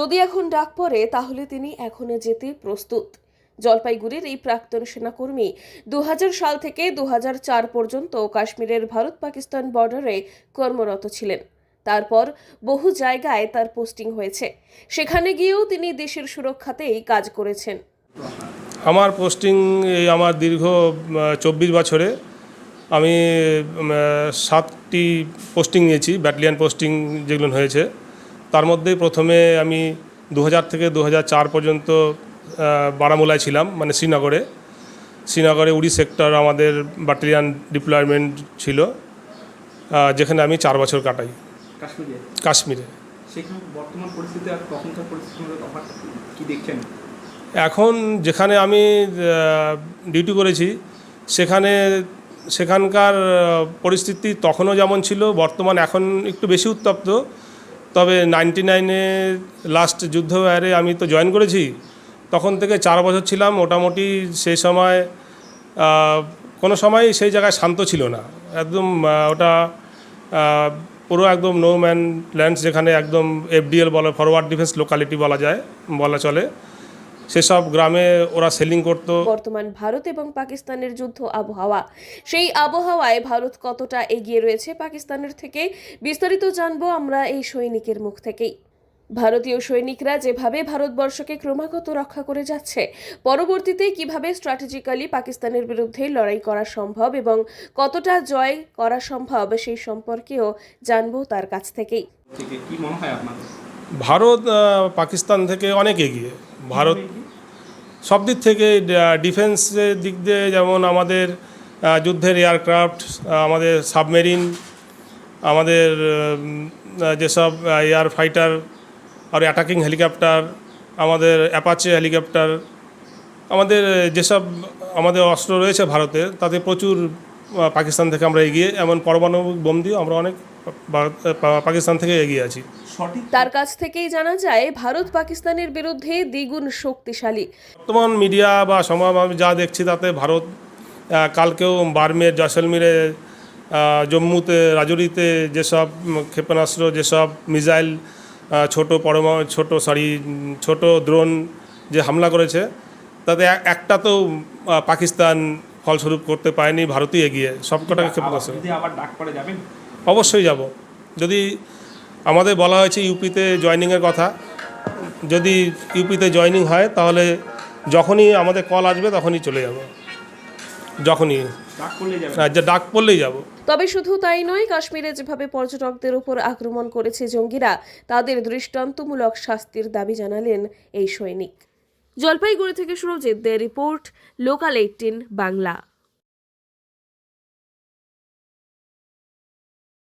যদি এখন ডাক পড়ে, তাহলে তিনি এখনও যেতে প্রস্তুত। জলপাইগুড়ির এই প্রাক্তন সেনাকর্মী দু হাজার সাল থেকে দু হাজার চার পর্যন্ত কাশ্মীরের ভারত পাকিস্তান বর্ডারে কর্মরত ছিলেন। তারপর বহু জায়গায় তার পোস্টিং হয়েছে। সেখানে গিয়েও তিনি দেশের সুরক্ষাতেই কাজ করেছেন। আমার পোস্টিং এই আমার দীর্ঘ চব্বিশ বছরে আমি সাতটি পোস্টিং নিয়েছি, ব্যাটালিয়ান পোস্টিং যেগুলো হয়েছে। তার মধ্যে প্রথমে আমি দু হাজার থেকে দু হাজার চার পর্যন্ত বারামুলায় ছিলাম মানে শ্রীনগরে। শ্রীনগরে উড়ি সেক্টর আমাদের ব্যাটালিয়ান ডিপ্লয়মেন্ট ছিল যেখানে আমি চার বছর কাটাই। কাশ্মীরে? কাশ্মীরে। বর্তমান পরিস্থিতি আর তখনকার পরিস্থিতির মধ্যে তফাৎ কি দেখছেন? এখন যেখানে আমি ডিউটি করেছি সেখানে সেখানকার পরিস্থিতি তখনও যেমন ছিল বর্তমান এখন একটু বেশি উত্তপ্ত। তবে নাইনটি নাইনে লাস্ট যুদ্ধ এরে আমি তো জয়েন করেছি, তখন থেকে চার বছর ছিলাম, মোটামুটি সেই সময় কোনো সময় সেই জায়গায় শান্ত ছিল না। একদম ওটা পুরো একদম নো ম্যান ল্যান্ডস যেখানে একদম এফডিএল বলা ফরওয়ার্ড ডিফেন্স লোকালিটি বলা যায়, বলা চলে। সেসব গ্রামে ওরা সেলিং করতো। বর্তমান ভারত এবং পাকিস্তানের যুদ্ধ আবহাওয়া। সেই আবহাওয়ায় ভারত কতটা এগিয়ে রয়েছে পাকিস্তানের থেকে বিস্তারিত জানব আমরা এই সৈনিকের মুখ থেকেই। ভারতীয় সৈনিকরা যেভাবে ভারতবর্ষকে ক্রমাগত রক্ষা করে যাচ্ছে পরবর্তীতে কীভাবে স্ট্র্যাটেজিক্যালি পাকিস্তানের বিরুদ্ধে লড়াই করা সম্ভব এবং কতটা জয় করা সম্ভব সেই সম্পর্কেও জানব তার কাছ থেকেই। কি মনে হয় আপনাদের? ভারত পাকিস্তান থেকে অনেক এগিয়ে। ভারত সব দিক থেকে ডিফেন্সের দিক দিয়ে যেমন আমাদের যুদ্ধের এয়ারক্রাফট আমাদের সাবমেরিন, আমাদের যেসব এয়ার ফাইটার আর অ্যাটাকিং হেলিকপ্টার, আমাদের অ্যাপাচে হেলিকপ্টার, আমাদের যেসব আমাদের অস্ত্র রয়েছে ভারতের তাতে প্রচুর পাকিস্তান থেকে আমরা এগিয়ে, এমন পারমাণবিক বোম দিয়েও আমরা অনেক ভারত- পাকিস্তান থেকে এগিয়ে আছি। তার কাছ থেকেই জানা যায় ভারত পাকিস্তানের বিরুদ্ধে দ্বিগুণ শক্তিশালী। বর্তমান মিডিয়া বা সমাজ আমি যা দেখছি তাতে ভারত কালকেও বার্মের জয়সলমীরে জম্মুতে রাজৌরিতে যেসব ক্ষেপণাস্ত্র যেসব মিসাইল আহ, ছোট পরমা ছোট সরি ছোট দ্রোণ যে হামলা করেছে তাতে এক- একটা তো পাকিস্তান ফলস্বরূপ করতে পারেনি ভারতই এগিয়ে সবকটাকে ক্ষেপণাস্ত্র। আবার ডাক পড়ে যাবেন? অবশ্যই যাব। যদি আমাদের বলা হয়েছে ইউপিতে জয়নিংয়ের কথা যদি ইউপিতে জয়নিং হয় তাহলে যখনই আমাদের কল আসবে তখনই চলে যাব। যখনই। ডাক করলে যাবেন আর যে ডাক পড়লেই যাব। তবে শুধু তাই নয় কাশ্মীরে যেভাবে পর্যটকদের উপর আক্রমণ করেছে জঙ্গিরা তাদের দৃষ্টান্তমূলক শাস্তির দাবি জানালেন এই সৈনিক। জলপাইগুড়ি থেকে Surajit Dey report local eighteen Bangla.